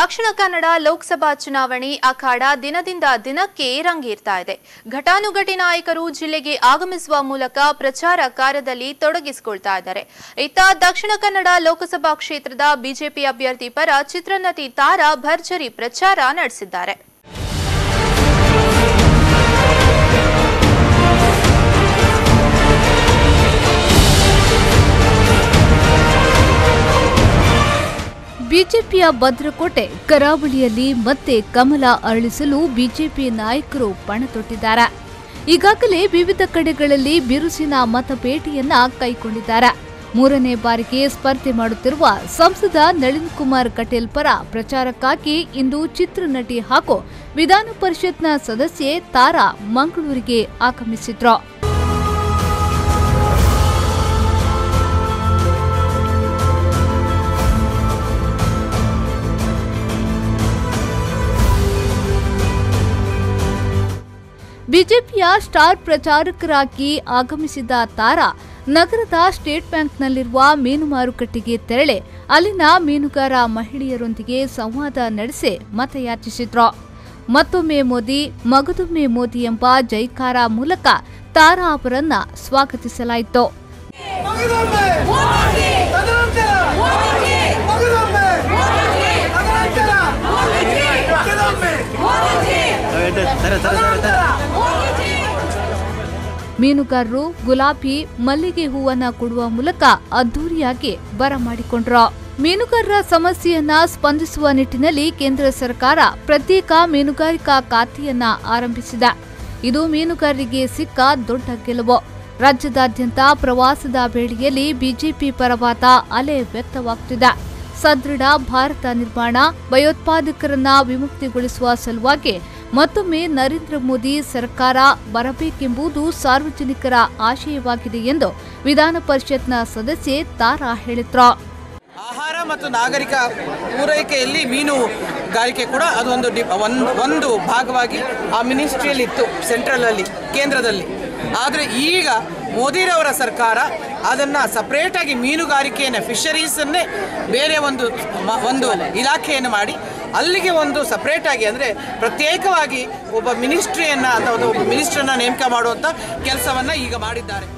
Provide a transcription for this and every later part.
ದಕ್ಷಿಣ ಕನ್ನಡ ಲೋಕಸಭಾ ಚುನಾವಣೆ ಅಖಾಡ ದಿನದಿಂದ ದಿನಕ್ಕೆ ರಂಗೇರ್ತಾ ಇದೆ. ಘಟಾನುಘಟಿ ನಾಯಕರು ಜಿಲ್ಲೆಗೆ ಆಗಮಿಸುವ ಮೂಲಕ ಪ್ರಚಾರ ಕಾರ್ಯದಲ್ಲಿ ತೊಡಗಿಸಿಕೊಳ್ತಾ ಇದ್ದಾರೆ. ಇತ್ತ ದಕ್ಷಿಣ ಕನ್ನಡ ಲೋಕಸಭಾ ಕ್ಷೇತ್ರದ ಬಿಜೆಪಿ ಅಭ್ಯರ್ಥಿ ಪರ ಚಿತ್ರನಟಿ ತಾರಾ ಭರ್ಜರಿ ಪ್ರಚಾರ ನಡೆಸಿದ್ದಾರೆ. ಬಿಜೆಪಿಯ ಭದ್ರಕೋಟೆ ಕರಾವಳಿಯಲ್ಲಿ ಮತ್ತೆ ಕಮಲ ಅರಳಿಸಲು ಬಿಜೆಪಿ ನಾಯಕರು ಪಣ ತೊಟ್ಟಿದ್ದಾರೆ ಈಗಾಗಲೇ ವಿವಿಧ ಕಡೆಗಳಲ್ಲಿ ಬಿರುಸಿನ ಮತಪೇಟೆಯನ್ನ ಕೈಗೊಂಡಿದ್ದಾರೆ. ಮೂರನೇ ಬಾರಿಗೆ ಸ್ಪರ್ಧೆ ಮಾಡುತ್ತಿರುವ ಸಂಸದ ನಳಿನ್ ಕುಮಾರ್ ಕಟೇಲ್ ಪರ ಪ್ರಚಾರಕ್ಕಾಗಿ ಇಂದು ಚಿತ್ರನಟಿ ಹಾಗೂ ವಿಧಾನ ಪರಿಷತ್ನ ಸದಸ್ಯೆ ತಾರಾ ಮಂಗಳೂರಿಗೆ ಆಗಮಿಸಿದ್ರು. ಬಿಜೆಪಿಯ ಸ್ಟಾರ್ ಪ್ರಚಾರಕರಾಗಿ ಆಗಮಿಸಿದ ತಾರಾ ನಗರದ ಸ್ಟೇಟ್ ಬ್ಯಾಂಕ್ನಲ್ಲಿರುವ ಮೀನು ಮಾರುಕಟ್ಟೆಗೆ ತೆರಳಿ ಅಲ್ಲಿನ ಮೀನುಗಾರ ಮಹಿಳೆಯರೊಂದಿಗೆ ಸಂವಾದ ನಡೆಸಿ ಮತಯಾಚಿಸಿದ್ರು. ಮತ್ತೊಮ್ಮೆ ಮೋದಿ, ಮಗದೊಮ್ಮೆ ಮೋದಿ ಎಂಬ ಜೈಕಾರ ಮೂಲಕ ತಾರಾ ಅವರನ್ನ ಸ್ವಾಗತಿಸಲಾಯಿತು. ಮೀನುಗಾರರು, ಗುಲಾಬಿ, ಮಲ್ಲಿಗೆ ಹೂವನ್ನ ಕೊಡುವ ಮೂಲಕ ಅದ್ದೂರಿಯಾಗಿ ಬರಮಾಡಿಕೊಂಡ್ರು ಮೀನುಗಾರರ ಸಮಸ್ಯೆಯನ್ನ ಸ್ಪಂದಿಸುವ ನಿಟ್ಟಿನಲ್ಲಿ ಕೇಂದ್ರ ಸರ್ಕಾರ ಪ್ರತ್ಯೇಕ ಮೀನುಗಾರಿಕಾ ಖಾತೆಯನ್ನ ಆರಂಭಿಸಿದೆ. ಇದು ಮೀನುಗಾರರಿಗೆ ಸಿಕ್ಕ ದೊಡ್ಡ ಗೆಲುವು. ರಾಜ್ಯದಾದ್ಯಂತ ಪ್ರವಾಸದ ವೇಳೆಯಲ್ಲಿ ಬಿಜೆಪಿ ಪರವಾದ ಅಲೆ ವ್ಯಕ್ತವಾಗುತ್ತಿದೆ ಸದೃಢ ಭಾರತ ನಿರ್ಮಾಣ, ಭಯೋತ್ಪಾದಕರನ್ನ ವಿಮುಕ್ತಿಗೊಳಿಸುವ ಸಲುವಾಗಿ ಮತ್ತೊಮ್ಮೆ ನರೇಂದ್ರ ಮೋದಿ ಸರ್ಕಾರ ಬರಬೇಕೆಂಬುದು ಸಾರ್ವಜನಿಕರ ಆಶಯವಾಗಿದೆ ಎಂದು ವಿಧಾನ ಪರಿಷತ್ನ ಸದಸ್ಯೆ ತಾರಾ ಹೇಳಿದ್ರು. ಆಹಾರ ಮತ್ತು ನಾಗರಿಕ ಪೂರೈಕೆಯಲ್ಲಿ ಮೀನುಗಾರಿಕೆ ಕೂಡ ಅದೊಂದು ಒಂದು ಒಂದು ಭಾಗವಾಗಿ ಆ ಮಿನಿಸ್ಟ್ರಿಯಲ್ಲಿ ಇತ್ತು ಸೆಂಟ್ರಲಲ್ಲಿ, ಕೇಂದ್ರದಲ್ಲಿ. ಆದರೆ ಈಗ ಮೋದಿರವರ ಸರ್ಕಾರ ಅದನ್ನು ಸಪ್ರೇಟಾಗಿ ಮೀನುಗಾರಿಕೆಯನ್ನು ಫಿಶರೀಸನ್ನೇ ಬೇರೆ ಒಂದು ಒಂದು ಇಲಾಖೆಯನ್ನು ಮಾಡಿ, ಅಲ್ಲಿಗೆ ಒಂದು ಸಪ್ರೇಟಾಗಿ ಅಂದರೆ ಪ್ರತ್ಯೇಕವಾಗಿ ಒಬ್ಬ ಮಿನಿಸ್ಟ್ರಿಯನ್ನು ಅಥವಾ ಒಬ್ಬ ಮಿನಿಸ್ಟ್ರನ್ನು ನೇಮಕ ಮಾಡುವಂಥ ಕೆಲಸವನ್ನು ಈಗ ಮಾಡಿದ್ದಾರೆ.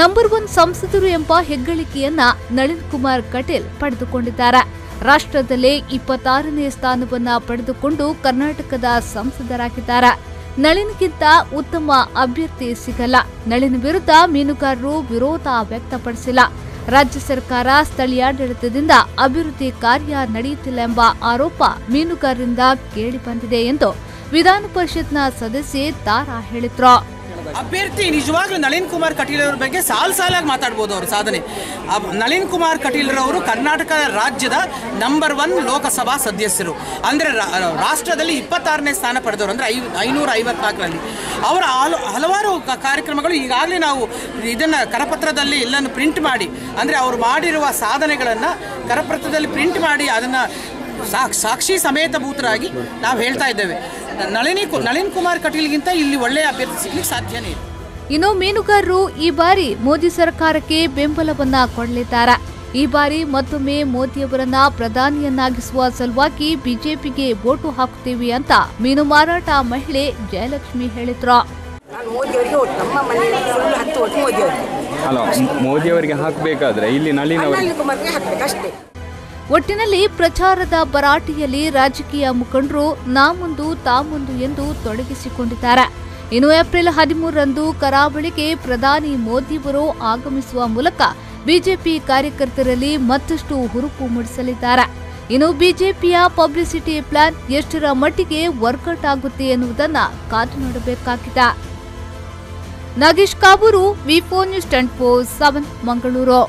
ನಂಬರ್ ಒನ್ ಸಂಸದರು ಎಂಬ ಹೆಗ್ಗಳಿಕೆಯನ್ನ ನಳಿನ್ ಕುಮಾರ್ ಕಟೇಲ್ ಪಡೆದುಕೊಂಡಿದ್ದಾರೆ. ರಾಷ್ಟ್ರದಲ್ಲೇ ಇಪ್ಪತ್ತಾರನೇ ಸ್ಥಾನವನ್ನ ಪಡೆದುಕೊಂಡು ಕರ್ನಾಟಕದ ಸಂಸದರಾಗಿದ್ದಾರೆ. ನಳಿನ್ಗಿಂತ ಉತ್ತಮ ಅಭ್ಯರ್ಥಿ ಸಿಗಲ್ಲ. ನಳಿನ್ ವಿರುದ್ಧ ಮೀನುಗಾರರು ವಿರೋಧ ವ್ಯಕ್ತಪಡಿಸಿಲ್ಲ. ರಾಜ್ಯ ಸರ್ಕಾರ ಸ್ಥಳೀಯಾಡಳಿತದಿಂದ ಅಭಿವೃದ್ಧಿ ಕಾರ್ಯ ನಡೆಯುತ್ತಿಲ್ಲ ಎಂಬ ಆರೋಪ ಮೀನುಗಾರರಿಂದ ಕೇಳಿಬಂದಿದೆ ಎಂದು ವಿಧಾನ ಪರಿಷತ್ನ ಸದಸ್ಯೆ ತಾರಾ ಹೇಳಿದ್ರು. ಅಭ್ಯರ್ಥಿ ನಿಜವಾಗ್ಲೂ ನಳಿನ್ ಕುಮಾರ್ ಕಟೀಲ್ ಅವ್ರ ಬಗ್ಗೆ ಸಾಲ್ ಸಾಲಾಗಿ ಮಾತಾಡ್ಬೋದು ಅವರು ಸಾಧನೆ. ನಳಿನ್ ಕುಮಾರ್ ಕಟೀಲ್ರವರು ಕರ್ನಾಟಕ ರಾಜ್ಯದ ನಂಬರ್ ಒನ್ ಲೋಕಸಭಾ ಸದಸ್ಯರು ಅಂದರೆ ರಾಷ್ಟ್ರದಲ್ಲಿ ಇಪ್ಪತ್ತಾರನೇ ಸ್ಥಾನ ಪಡೆದವರು ಅಂದರೆ ಐ ಐನೂರ ಐವತ್ನಾಲ್ಕರಲ್ಲಿ. ಅವರ ಹಲ- ಹಲವಾರು ಕಾರ್ಯಕ್ರಮಗಳು ಈಗಾಗಲೇ ನಾವು ಇದನ್ನು ಕರಪತ್ರದಲ್ಲಿ ಎಲ್ಲನ್ನು ಪ್ರಿಂಟ್ ಮಾಡಿ, ಅಂದರೆ ಅವರು ಮಾಡಿರುವ ಸಾಧನೆಗಳನ್ನು ಕರಪತ್ರದಲ್ಲಿ ಪ್ರಿಂಟ್ ಮಾಡಿ, ಅದನ್ನು ಸಾಕ್ ಸಾಕ್ಷಿ ಸಮೇತ ಭೂತರಾಗಿ ನಾವು ಹೇಳ್ತಾ ಇದ್ದೇವೆ. ನಳಿನಿ ನಳಿನ್ ಕುಮಾರ್ ಕಟೀಲ್ಗಿಂತ ಇಲ್ಲಿ ಒಳ್ಳೆಯ ಅಭ್ಯರ್ಥಿ ಸಿಗ್ಲಿಕ್ಕೆ ಸಾಧ್ಯನೇ ಇಲ್ಲ. ಇನ್ನು ಮೀನುಗಾರರು ಈ ಬಾರಿ ಮೋದಿ ಸರ್ಕಾರಕ್ಕೆ ಬೆಂಬಲವನ್ನ ಕೊಡಲಿದ್ದಾರೆ. ಈ ಬಾರಿ ಮತ್ತೊಮ್ಮೆ ಮೋದಿಯವರನ್ನ ಪ್ರಧಾನಿಯನ್ನಾಗಿಸುವ ಸಲುವಾಗಿ ಬಿಜೆಪಿಗೆ ವೋಟು ಹಾಕುತ್ತೇವೆ ಅಂತ ಮೀನು ಮಾರಾಟ ಮಹಿಳೆ ಜಯಲಕ್ಷ್ಮಿ ಹೇಳಿದ್ರು. ಮೋದಿಯವರಿಗೆ ಹಾಕಬೇಕಾದ್ರೆ ಇಲ್ಲಿ ನಳಿನ್ ಒಟ್ಟಿನಲ್ಲಿ ಪ್ರಚಾರದ ಭರಾಟೆಯಲ್ಲಿ ರಾಜಕೀಯ ಮುಖಂಡರು ನಾ ಮುಂದು ತಾ ಮುಂದು ಎಂದು ತೊಡಗಿಸಿಕೊಂಡಿದ್ದಾರೆ. ಇನ್ನು ಏಪ್ರಿಲ್ ಹದಿಮೂರರಂದು ಕರಾವಳಿಗೆ ಪ್ರಧಾನಿ ಮೋದಿಯವರು ಆಗಮಿಸುವ ಮೂಲಕ ಬಿಜೆಪಿ ಕಾರ್ಯಕರ್ತರಲ್ಲಿ ಮತ್ತಷ್ಟು ಹುರುಪು ಮೂಡಿಸಲಿದ್ದಾರೆ. ಇನ್ನು ಬಿಜೆಪಿಯ ಪಬ್ಲಿಸಿಟಿ ಪ್ಲಾನ್ ಎಷ್ಟರ ಮಟ್ಟಿಗೆ ವರ್ಕೌಟ್ ಆಗುತ್ತೆ ಎನ್ನುವುದನ್ನ ಕಾದು ನೋಡಬೇಕಾಗಿದೆ. Nagesh Kaburu ವಿಫೋ news tent pose seven, Mangaluru.